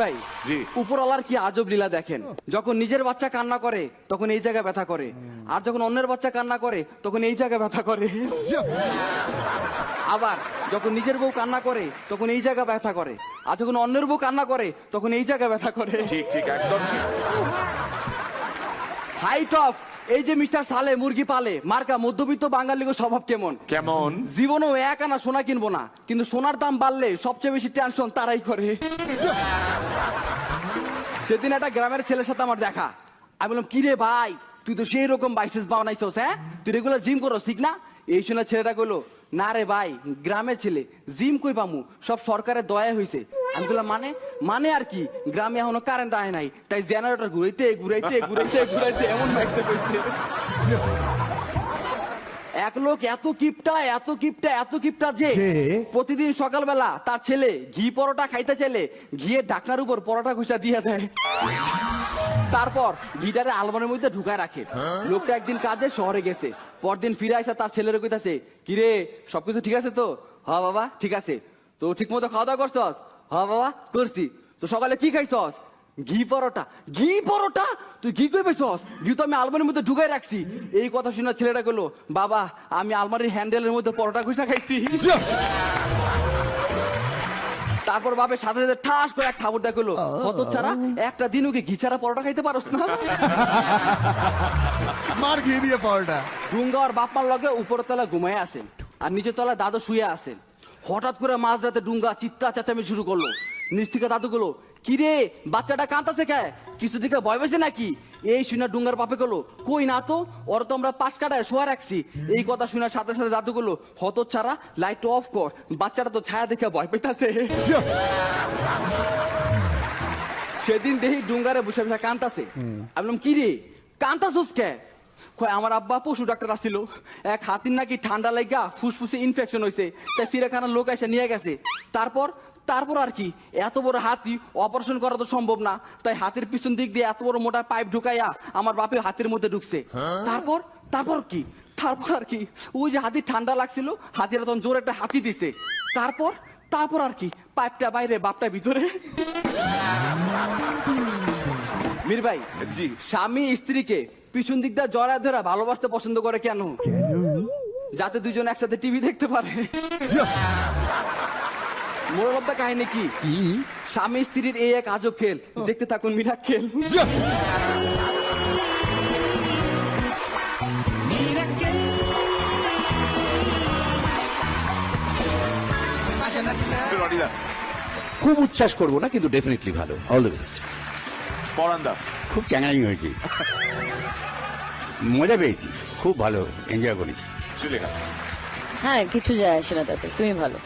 ভাই জি। উপরওয়ালার কি আজব লীলা দেখেন? যখন নিজের বাচ্চা কান্না করে তখন এই জায়গায় ব্যথা করে। আর যখন অন্যের বাচ্চা কান্না করে তখন এই জায়গায় ব্যথা করে। আবার যখন নিজের বউ কান্না করে তখন এই জায়গা ব্যথা করে। আর যখন অন্যের বউ কান্না করে তখন এই জায়গা ব্যথা করে। ঠিক ঠিক একদম হাইট অফ এই যে মিস্টার সালে মুরগি পালে মার্কা মধ্যবিত্ত বাঙালিগো স্বভাব কেমন? কেমন? জীবনেও এক আনা সোনা কিনবো না কিন্তু সোনার দাম বাড়লে সবচেয়ে বেশি টেনশন তারাই করে। সেদিন একটা গ্রামের ছেলের সাথে আমার দেখা। আমি বললাম কিরে ভাই তুই তো সেই রকম বাইসেস বানাইছস হ্যাঁ? তুই রেগুলার জিম করস ঠিক না? এই শুনে ছেলেটা কইলো না রে ভাই গ্রামের ছেলে জিম কই পামু? সব সরকারের দয়া হইছে। আমি বললাম মানে মানে আর কি গ্রামে এখনও কারেন্ট আয় নাই। তাই জেনারেটর ঘুরাইতে ঘুরাইতে ঘুরাইতে ঘুরাইতে এমন কইছে এক লোক এত কিপটা এত কিপটা এত কিপটা যে? প্রতিদিন সকালবেলা তার ছেলে ঘি পরোটা খাইতে চাইলে ঘিয়ের ঢাকনার উপর পরোটা ঘুষা দিয়ে দেয়। তারপর ঘিটারে আলমারির মধ্যে ঢুকায় রাখে। লোকটা একদিন কাজে শহরে গেছে। পরদিন ফিরে আসা তার ছেলের কইতাছে কিরে সবকিছু ঠিক আছে তো? হ বাবা ঠিক আছে। তো ঠিক মতো খাওয়া দাওয়া করছস? হ বাবা করছি। তো সকালে কি খাইছস? ঘি পরোটা। ঘি পরোটা? তুই ঘি কই পাইছস? ঘি তো আমি আলমারির মধ্যে ঢুকাই রাখছি। এই কথা শুনে ছেলেটা কইলো বাবা আমি আলমারির হ্যান্ডেলের মধ্যে পরোটা ঘুষা খাইছি। তারপর বাপের সাথে সাথে ঠাস করে এক খাবার দেখল কত ছাড়া একটা দিন ওকে ঘি ছাড়া পরোটা খাইতে পারস না? মার খেয়ে দিয়ে ডুঙ্গা আর বাপ্পার লগে উপরের তলা ঘুমায় আছেন আর নিচের তলায় দাদু শুয়ে আছেন। হঠাৎ করে মাঝ রাতে ডুঙ্গা চিৎকার চেঁচামি শুরু করল। নিচ থেকে দাদু গুলো কিরে, বাচ্চাটা কাঁদাছে কে? কিছু দিকে ভয় পেয়েছে নাকি? এই শুনে ডুঙ্গার বাপে গেলো কই না তো, ওর তো আমরা পাশ কাটায় শোয়া রাখছি। এই কথা শোনার সাথে সাথে দাদু গুলো হত ছাড়া লাইট অফ কর। বাচ্চাটা তো ছায়া দেখে ভয় পেতাছে। সেদিন দেখি ডুঙ্গারে বসে বসে কান্তাছে আমি বললাম কি রে কান্তাছস কে? কয়, আমার আব্বা পশু ডাক্তার আসিল এক হাতির নাকি ঠান্ডা লাগা ফুসফুসে ইনফেকশন হয়েছে তাই সিরাখানার লোক এসে নিয়ে গেছে। তারপর তারপর আর কি? এত বড় হাতি অপারেশন করা তো সম্ভব না। তাই হাতের পিছন দিক দিয়ে এত বড় মোটা পাইপ ঢুকাইয়া আমার বাপে হাতের মধ্যে ঢুকছে। তারপর তারপর কি? তারপর আর কি? ওই যে হাতির ঠান্ডা লাগছিল, হাতিরা তখন জোর একটা হাতি দিছে। তারপর তারপর আর কি? পাইপটা বাইরে বাপটা ভিতরে। মীর ভাই জি। স্বামী স্ত্রীকে পিছন দিকটা জড়া ধরা ভালোবাসতে পছন্দ করে কেন? যাতে দুজন একসাথে টিভি দেখতে পারে। অফ কাহিনী কি? কি? স্বামী স্ত্রীর এই এক আজব খেল। দেখতে থাকুন মিরাক খেল। খুব উচ্ছ্বাস করব না কিন্তু ডেফিনেটলি ভালো। অল দ্য বেস্ট পরান্দা খুব চ্যাংড়াই হয়েছে। মজা পেয়েছি। খুব ভালো। এনজয় করেছি। সুলেখা হ্যাঁ কিছু যায় আসে না তাতে। তুমি ভালো।